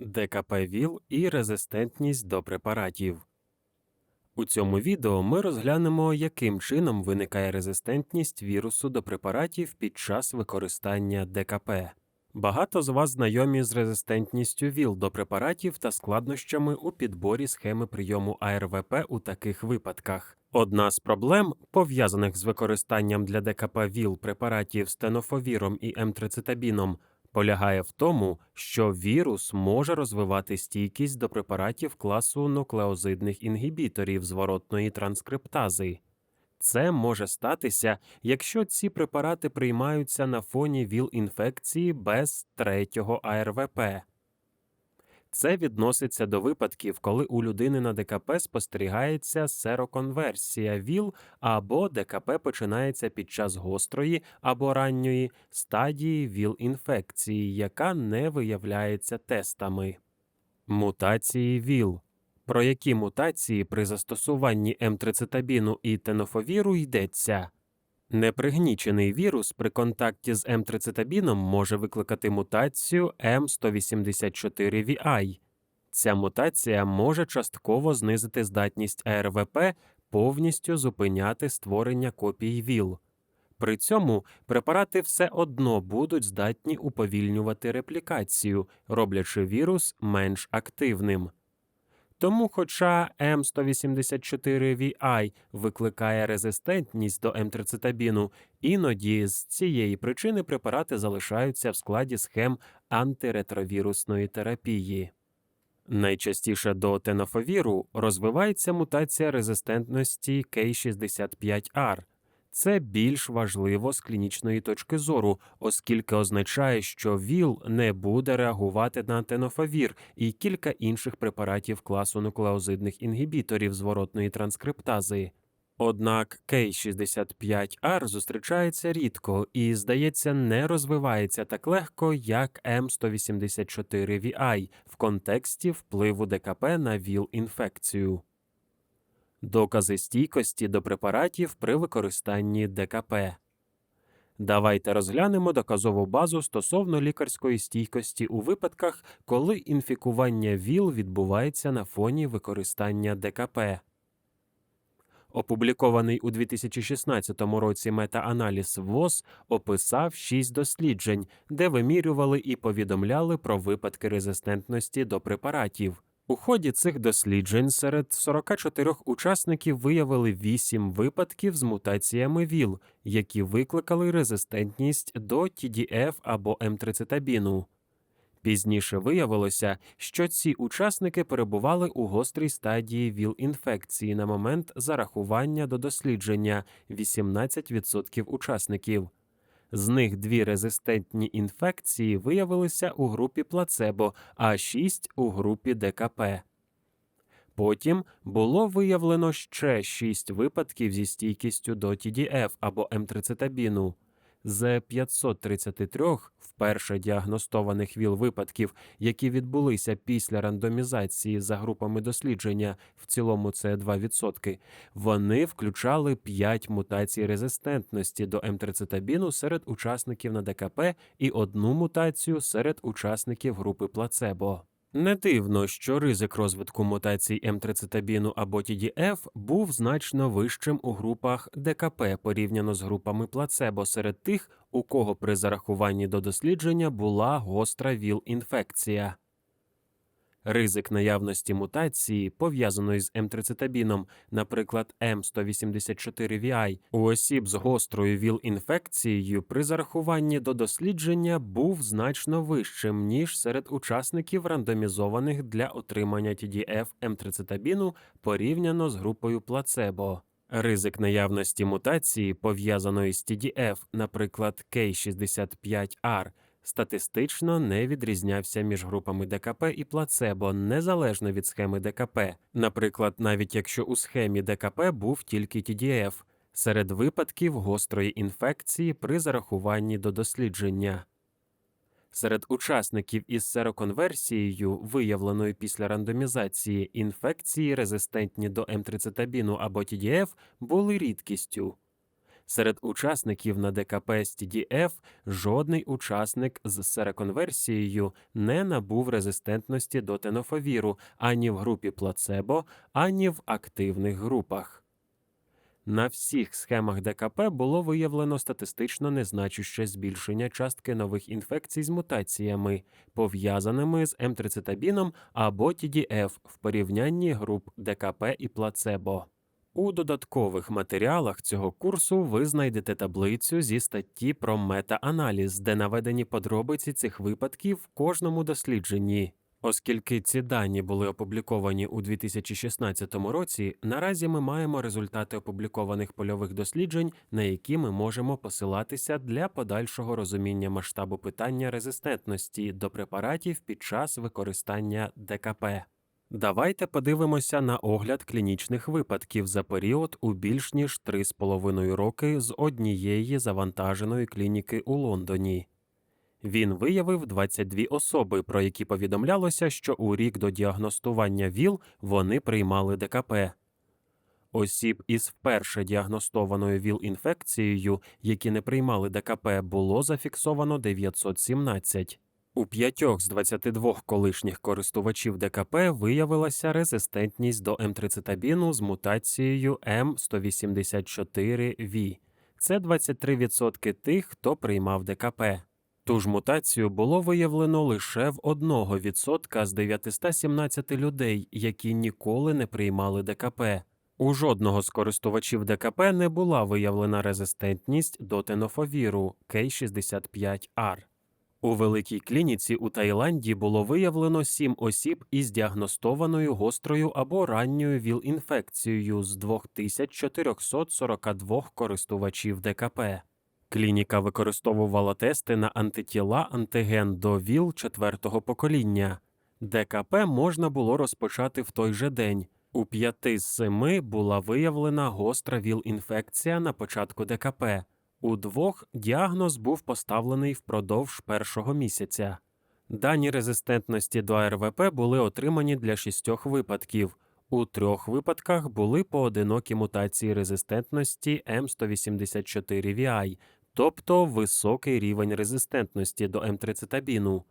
ДКП-ВІЛ і резистентність до препаратів. У цьому відео ми розглянемо, яким чином виникає резистентність вірусу до препаратів під час використання ДКП. Багато з вас знайомі з резистентністю ВІЛ до препаратів та складнощами у підборі схеми прийому АРВП у таких випадках. Одна з проблем, пов'язаних з використанням для ДКП ВІЛ препаратів з тенофовіром і емтрицитабіном, полягає в тому, що вірус може розвивати стійкість до препаратів класу нуклеозидних інгібіторів зворотної транскриптази. Це може статися, якщо ці препарати приймаються на фоні ВІЛ-інфекції без третього АРВП. Це відноситься до випадків, коли у людини на ДКП спостерігається сероконверсія ВІЛ або ДКП починається під час гострої або ранньої стадії ВІЛ-інфекції, яка не виявляється тестами. Мутації ВІЛ про які мутації при застосуванні емтрицитабіну і тенофовіру йдеться. Непригнічений вірус при контакті з емтрицитабіном може викликати мутацію М184VI. Ця мутація може частково знизити здатність АРВП повністю зупиняти створення копій ВІЛ. При цьому препарати все одно будуть здатні уповільнювати реплікацію, роблячи вірус менш активним. Тому, хоча М184VI викликає резистентність до емтрицитабіну, іноді з цієї причини препарати залишаються в складі схем антиретровірусної терапії. Найчастіше до тенофовіру розвивається мутація резистентності K65R. Це більш важливо з клінічної точки зору, оскільки означає, що ВІЛ не буде реагувати на тенофовір і кілька інших препаратів класу нуклеозидних інгібіторів зворотної транскриптази. Однак K65R зустрічається рідко і, здається, не розвивається так легко, як М184VI в контексті впливу ДКП на ВІЛ-інфекцію. Докази стійкості до препаратів при використанні ДКП. Давайте розглянемо доказову базу стосовно лікарської стійкості у випадках, коли інфікування ВІЛ відбувається на фоні використання ДКП. Опублікований у 2016 році метааналіз ВОЗ описав шість досліджень, де вимірювали і повідомляли про випадки резистентності до препаратів. У ході цих досліджень серед 44 учасників виявили 8 випадків з мутаціями ВІЛ, які викликали резистентність до TDF або емтрицитабіну. Пізніше виявилося, що ці учасники перебували у гострій стадії ВІЛ-інфекції на момент зарахування до дослідження 18% учасників. З них дві резистентні інфекції виявилися у групі плацебо, а шість у групі ДКП. Потім було виявлено ще шість випадків зі стійкістю до TDF або емтрицитабіну. З 533 вперше діагностованих ВІЛ випадків, які відбулися після рандомізації за групами дослідження, в цілому це 2%, вони включали 5 мутацій резистентності до емтрицитабіну серед учасників на ДКП і одну мутацію серед учасників групи плацебо. Не дивно, що ризик розвитку мутацій емтрицитабіну або TDF був значно вищим у групах ДКП порівняно з групами плацебо серед тих, у кого при зарахуванні до дослідження була гостра ВІЛ-інфекція. Ризик наявності мутації, пов'язаної з емтрицитабіном, наприклад, М184VI, у осіб з гострою ВІЛ-інфекцією при зарахуванні до дослідження був значно вищим, ніж серед учасників рандомізованих для отримання TDF емтрицитабіну порівняно з групою плацебо. Ризик наявності мутації, пов'язаної з TDF, наприклад, K65R, статистично не відрізнявся між групами ДКП і плацебо незалежно від схеми ДКП. Наприклад, навіть якщо у схемі ДКП був тільки TDF, серед випадків гострої інфекції при зарахуванні до дослідження. Серед учасників із сероконверсією, виявленою після рандомізації, інфекції, резистентні до емтрицитабіну або TDF, були рідкістю. Серед учасників на ДКП з TDF жодний учасник з сероконверсією не набув резистентності до тенофовіру ані в групі плацебо, ані в активних групах. На всіх схемах ДКП було виявлено статистично незначуще збільшення частки нових інфекцій з мутаціями, пов'язаними з М30 або TDF в порівнянні груп ДКП і плацебо. У додаткових матеріалах цього курсу ви знайдете таблицю зі статті про мета-аналіз, де наведені подробиці цих випадків в кожному дослідженні. Оскільки ці дані були опубліковані у 2016 році, наразі ми маємо результати опублікованих польових досліджень, на які ми можемо посилатися для подальшого розуміння масштабу питання резистентності до препаратів під час використання ДКП. Давайте подивимося на огляд клінічних випадків за період у більш ніж 3,5 роки з однієї завантаженої клініки у Лондоні. Він виявив 22 особи, про які повідомлялося, що у рік до діагностування ВІЛ вони приймали ДКП. Осіб із вперше діагностованою ВІЛ-інфекцією, які не приймали ДКП, було зафіксовано 917. У п'ятьох з 22 колишніх користувачів ДКП виявилася резистентність до М30 з мутацією М184V. Це 23% тих, хто приймав ДКП. Ту ж мутацію було виявлено лише в 1% з 917 людей, які ніколи не приймали ДКП. У жодного з користувачів ДКП не була виявлена резистентність до тенофовіру K65R. У великій клініці у Таїланді було виявлено 7 осіб із діагностованою гострою або ранньою ВІЛ-інфекцією з 2442 користувачів ДКП. Клініка використовувала тести на антитіла антиген до ВІЛ четвертого покоління. ДКП можна було розпочати в той же день. У п'яти з семи була виявлена гостра ВІЛ-інфекція на початку ДКП. У двох діагноз був поставлений впродовж першого місяця. Дані резистентності до РВП були отримані для шістьох випадків. У трьох випадках були поодинокі мутації резистентності М184VI, тобто високий рівень резистентності до М30.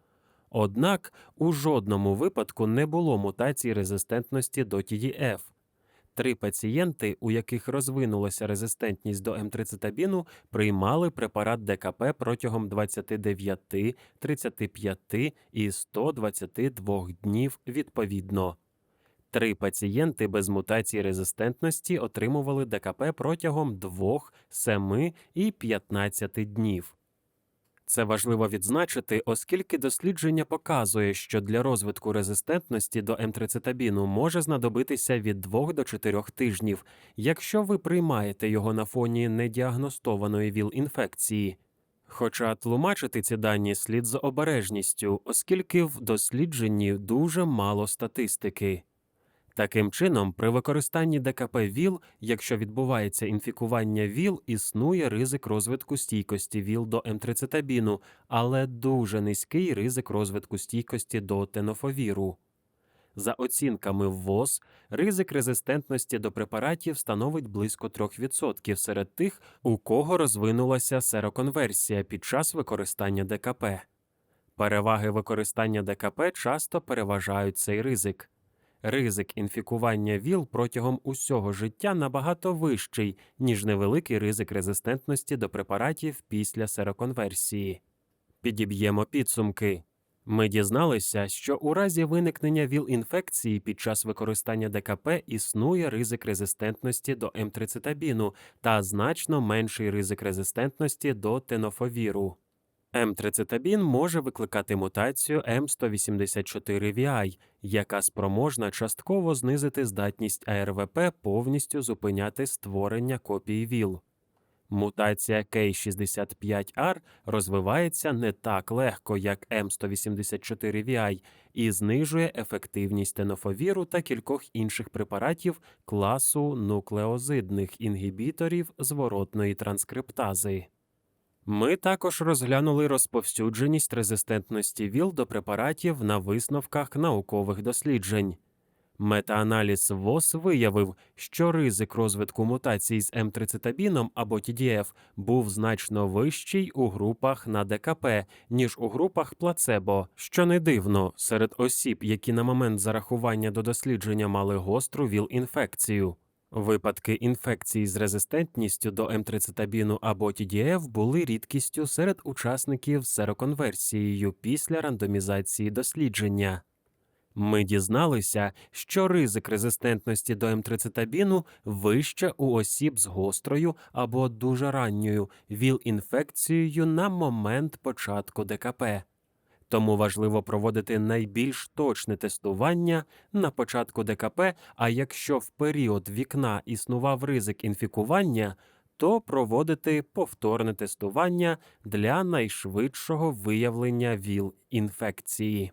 Однак у жодному випадку не було мутацій резистентності до TDF. Три пацієнти, у яких розвинулася резистентність до М30, приймали препарат ДКП протягом 29, 35 і 122 днів відповідно. Три пацієнти без мутації резистентності отримували ДКП протягом 2, 7 і 15 днів. Це важливо відзначити, оскільки дослідження показує, що для розвитку резистентності до М30 може знадобитися від 2 до 4 тижнів, якщо ви приймаєте його на фоні недіагностованої ВІЛ-інфекції. Хоча тлумачити ці дані слід з обережністю, оскільки в дослідженні дуже мало статистики. Таким чином, при використанні ДКП ВІЛ, якщо відбувається інфікування ВІЛ, існує ризик розвитку стійкості ВІЛ до М30, але дуже низький ризик розвитку стійкості до тенофовіру. За оцінками ВОЗ, ризик резистентності до препаратів становить близько 3% серед тих, у кого розвинулася сероконверсія під час використання ДКП. Переваги використання ДКП часто переважають цей ризик. Ризик інфікування ВІЛ протягом усього життя набагато вищий, ніж невеликий ризик резистентності до препаратів після сероконверсії. Підіб'ємо підсумки. Ми дізналися, що у разі виникнення ВІЛ-інфекції під час використання ДКП існує ризик резистентності до М30 та значно менший ризик резистентності до тенофовіру. М30 може викликати мутацію М184VI, яка спроможна частково знизити здатність АРВП повністю зупиняти створення копій ВІЛ. Мутація K65R розвивається не так легко, як М184VI, і знижує ефективність тенофовіру та кількох інших препаратів класу нуклеозидних інгібіторів зворотної транскриптази. Ми також розглянули розповсюдженість резистентності ВІЛ до препаратів на висновках наукових досліджень. Метааналіз ВОС виявив, що ризик розвитку мутацій з М30 або TDF був значно вищий у групах на ДКП, ніж у групах плацебо, що не дивно серед осіб, які на момент зарахування до дослідження мали гостру ВІЛ-інфекцію. Випадки інфекції з резистентністю до М30 або TDF були рідкістю серед учасників сероконверсією після рандомізації дослідження. Ми дізналися, що ризик резистентності до М30 вище у осіб з гострою або дуже ранньою ВІЛ-інфекцією на момент початку ДКП. Тому важливо проводити найбільш точне тестування на початку ДКП, а якщо в період вікна існував ризик інфікування, то проводити повторне тестування для найшвидшого виявлення ВІЛ-інфекції.